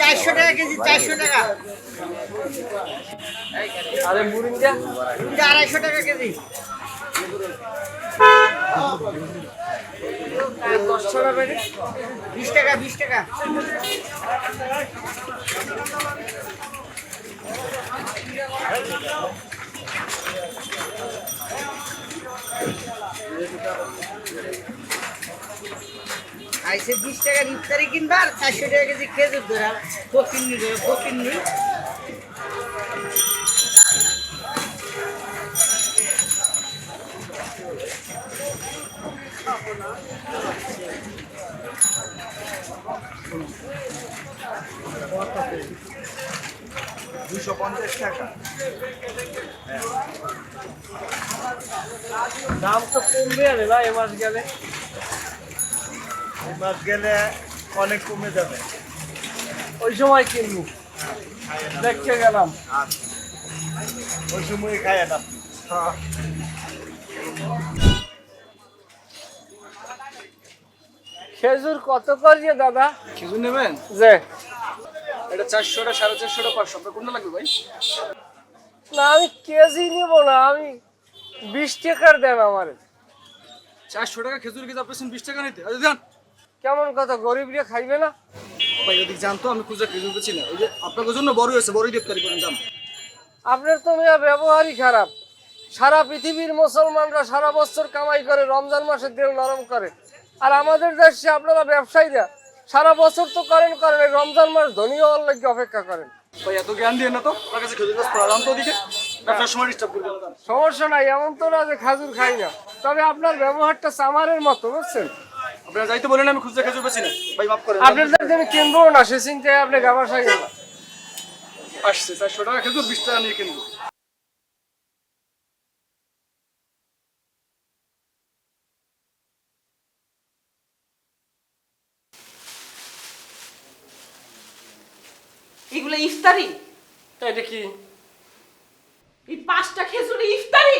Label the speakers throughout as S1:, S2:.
S1: চারশো টাকা কেজি চারশো টাকা। আড়াইশো টাকা কেজি।
S2: দশ টাকা
S1: বিশ টাকা বিশ টাকা। আইসে বিশ টাকার ইফতারি কিনবা আর চারশো টাকা কেজি খেজুর ধরা ফকিন্নি ফকিন্নি।
S3: দুশো পঞ্চাশ টাকা।
S2: দাম তো কমবে আরে না এ মাস গেলে।
S3: মাস গেলে অনেক কমে যাবে।
S2: ওই সময় কিনবো। দেখতে গেলাম।
S3: ওই সময় খায়েন আপনি।
S2: খেজুর কত করিয়ে দাদা?
S4: খেজুর নেবেন?
S2: যে
S4: এটা চারশোটা সাড়ে চারশোটা পাঁচশো। আপনার কোনটা লাগবে ভাই?
S2: না আমি কেজি নিব না আমি বিশ টাকার দেন আমার।
S4: চারশো টাকা খেজুর কেজি আপনি বিশ টাকা নিতে আচ্ছা যান।
S2: কেমন কথা গরিব রে খাইবে না?
S4: ভাই এদিক জানতো আমি খুঁজে খেজুর বেছি না। ওই যে আপনার জন্য বড় হয়েছে বড়ই ইফতারি করেন যান।
S2: আপনার তো মেয়া ব্যবহারই খারাপ। সারা পৃথিবীর মুসলমানরা সারা বছর কামাই করে রমজান মাসে দিল নরম করে। আর আমাদের দেশে আপনারা ব্যবসায়ীরা সারা বছর তো করেন করেন এই রমজান মাস ধনী হওয়ার লাগে অপেক্ষা করেন।
S4: ভাই এত জ্ঞান দিয়ে না তো? কাছে খেজুর গাছ পড়া জানতো ওদিকে? ব্যবসার সময় ডিস্টার্ব করে
S2: সমস্যা নাই এমন তো না যে খাজুর খাই না। তবে আপনার ব্যবহারটা চামারের মতো বুঝছেন?
S4: আপনারা যাইতে বলেন আমি খুঁজে খেজুর না। ভাই মাফ করেন।
S2: আপনাদের আমি কিনবো না সে চিন্তায় আপনি গামাশা গেল
S4: আসছে চারশো টাকা খেজুর বিশ টাকা নিয়ে কিনবো।
S5: এগুলো ইফতারি?
S2: এটা কি?
S5: এই পাঁচটা খেজুরি ইফতারি?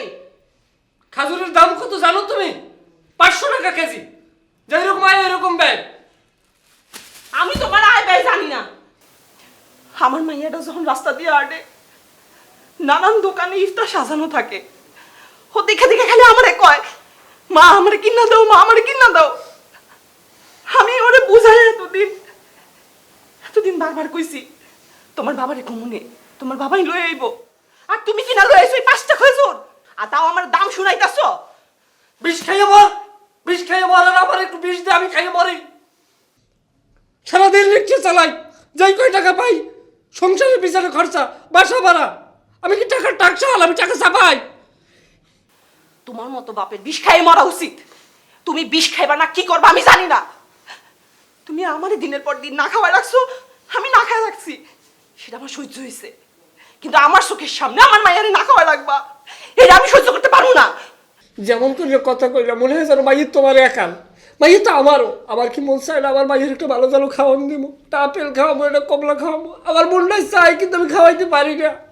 S2: খাজুরের দাম কত জানো তুমি? পাঁচশো টাকা কেজি। যেরকম আয় এরকম ব্যয়
S5: আমি তোমার আয় ব্যয় জানি না। আমার মাইয়াটা যখন রাস্তা দিয়ে আটে নানান দোকানে ইফতার সাজানো থাকে। ও দেখে দেখে খালি আমারে কয় মা আমারে কিনা দাও মা আমারে কিনা দাও। আমি ওরে বুঝাই এতদিন এতদিন বারবার কইছি তোমার বাবারে কমুনে তোমার বাবাই লয়ে আইব। আর তুমি কিনা লয়ে আইছো এই পাঁচটা খেজুর? আর তাও আমার দাম শুনাইতাছো?
S2: বিষ খাইয়ে মর বিষ খাইয়ে মর আর আমার একটু বিষ দে আমি খাইয়ে মরি। সারাদিন রিক্সা চালাই যাই কয় টাকা পাই সংসারের পিছনে খরচা বাসা ভাড়া। আমি কি টাকা টাকশাল আমি টাকা চাপাই।
S5: তোমার মতো বাপের বিষ খাইয়ে মরা উচিত। তুমি বিষ খাইবা না কি করবা আমি জানি না। তুমি আমারই দিনের পর দিন না খাওয়া রাখছো আমি না খাওয়া রাখছি। সেটা আমার সহ্য হয়েছে কিন্তু আমার চোখের সামনে আমার মায়ের না খাওয়া লাগবা এটা আমি সহ্য করতে পারব না।
S2: যেমন করে কথা কইলা মনে হয় যেন মাইয়ের তোমার একাল। মাইয়ের তো আমারও। আবার কি মন চায় না আমার মাইয়ের একটু ভালো ভালো খাওয়ান দিব? তা আপেল খাওয়াবো, এটা কমলা খাওয়াবো। আমার মনটাই চাই কিন্তু আমি খাওয়াইতে পারি না।